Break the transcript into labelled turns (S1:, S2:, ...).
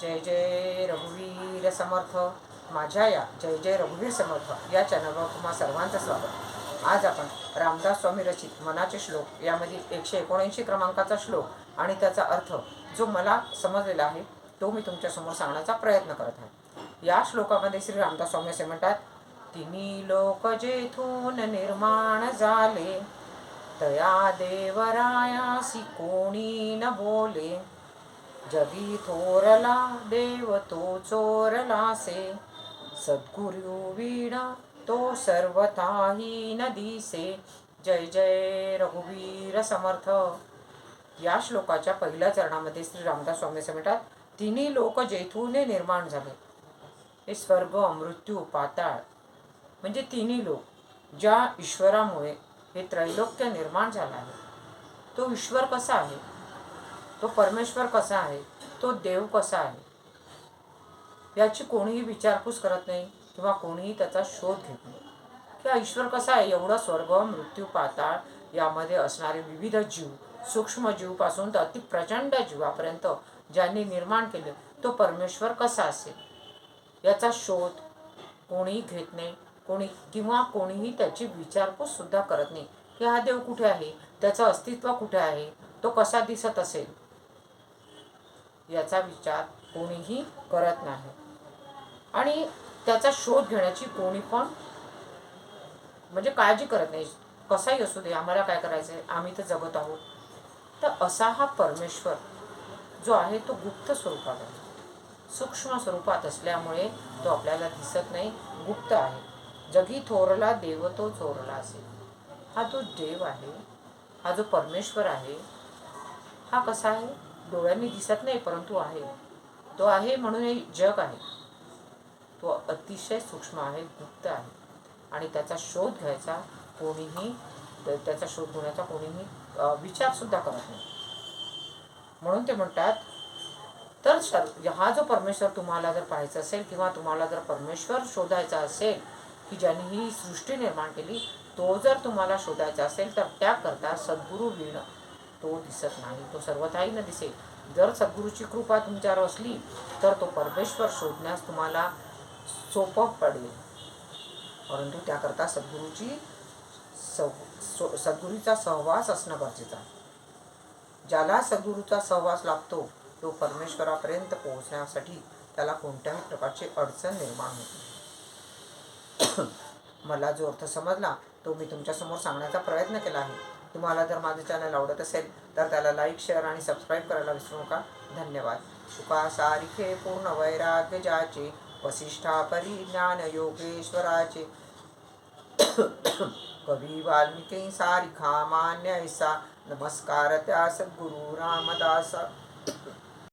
S1: जय जय रघुवीर समर्थ. माझ्या या जय जय रघुवीर समर्थ या चॅनलवर तुम्हा सर्वांचं स्वागत. आज आपण रामदास स्वामी रचित मनाचे श्लोक यामधील एकशे एकोणऐंशी क्रमांकाचा श्लोक आणि त्याचा अर्थ जो मला समजलेला आहे तो मी तुमच्यासमोर सांगण्याचा प्रयत्न करत आहे. या श्लोकामध्ये श्री रामदास स्वामी असे म्हणतात तिन्ही लोक जेथून निर्माण झाले तया देवरायासी कोणी न बोले जगी थोरला देव तो चोरलासे सद्गुरु वीणा तो सर्वताही नदीसे जय जय रघुवीर समर्थ. या श्लोकाच्या पहिल्या चरणामध्ये श्री रामदास स्वामी असे म्हणतात तिन्ही लोक जेथूने निर्माण झाले. हे स्वर्ग मृत्यू पाताळ म्हणजे तिन्ही लोक ज्या ईश्वरामुळे हे त्रैलोक्य निर्माण झालं आहे. तो ईश्वर कसा आहे? तो परमेश्वर कसा आहे? तो देव कसा आहे? याची कोणीही विचारपूस करत नाही किंवा कोणीही त्याचा शोध घेत नाही. किंवा ईश्वर कसा आहे? एवढा स्वर्ग मृत्यू पाताळ यामध्ये असणारे विविध जीव सूक्ष्म जीवपासून तर अति प्रचंड जीवापर्यंत ज्यांनी निर्माण केले तो परमेश्वर कसा असेल? याचा शोध कोणीही घेत नाही कोणी किंवा कोणीही त्याची विचारपूस सुद्धा करत नाही. की हा देव कुठे आहे? त्याचं अस्तित्व कुठे आहे? तो कसा दिसत असेल? याचा विचार कोणीही करत नाही. आणि त्याचा शोध घेण्याची कोणी पण म्हणजे काळजी करत नाही. कसाही असू दे आम्हाला काय करायचं आहे आम्ही तर जगत आहोत. तर असा हा परमेश्वर जो आहे तो गुप्त स्वरूपात आहे. सूक्ष्म स्वरूपात असल्यामुळे तो आपल्याला दिसत नाही गुप्त आहे. जगी थोरला देव तो चोरला असेल. हा जो देव आहे हा जो परमेश्वर आहे हा कसा आहे? डोळ्यांनी दिसत नाही परंतु आहे. तो आहे म्हणून हे जग आहे. तो अतिशय सूक्ष्म आहे गुप्त आहे. आणि त्याचा शोध घ्यायचा कोणीही त्याचा शोध घेण्याचा कोणीही विचारसुद्धा करत नाही. म्हणून ते म्हणतात तर सर्व हा जो परमेश्वर तुम्हाला जर पाहायचा असेल किंवा तुम्हाला जर परमेश्वर शोधायचा असेल की ज्यांनी ही सृष्टी निर्माण केली तो जर तुम्हाला शोधायचा असेल तर त्याकरता सद्गुरू विण तो दिसत नाही तो सर्वथाही न दिसेल. जर सद्गुरूची कृपा तुमच्यावर असली तर तो परमेश्वर शोधण्यास तुम्हाला सोपं पडेल. परंतु त्याकरता सद्गुरूची सव सद्गुरूचा सहवास असणं गरजेचं आहे. ज्याला सद्गुरूचा सहवास लागतो तो परमेश्वरापर्यंत पोहोचण्यासाठी त्याला कोणत्याही प्रकारची अडचण निर्माण होते मला जो अर्थ समजला तो मी तुमच्यासमोर सांगण्याचा प्रयत्न केला आहे. तुम्हाला जर माझं चॅनल आवडत असेल तर त्याला लाईक शेअर आणि सबस्क्राईब करायला विसरू नका. धन्यवाद. शुका सारिखे पूर्ण वैराग्य जाचे वसिष्ठा परिज्ञान योगेश्वराचे. कवी वाल्मिकी सारिखा मान्य ऐसा नमस्कार त्या सद्गुरु रामदास.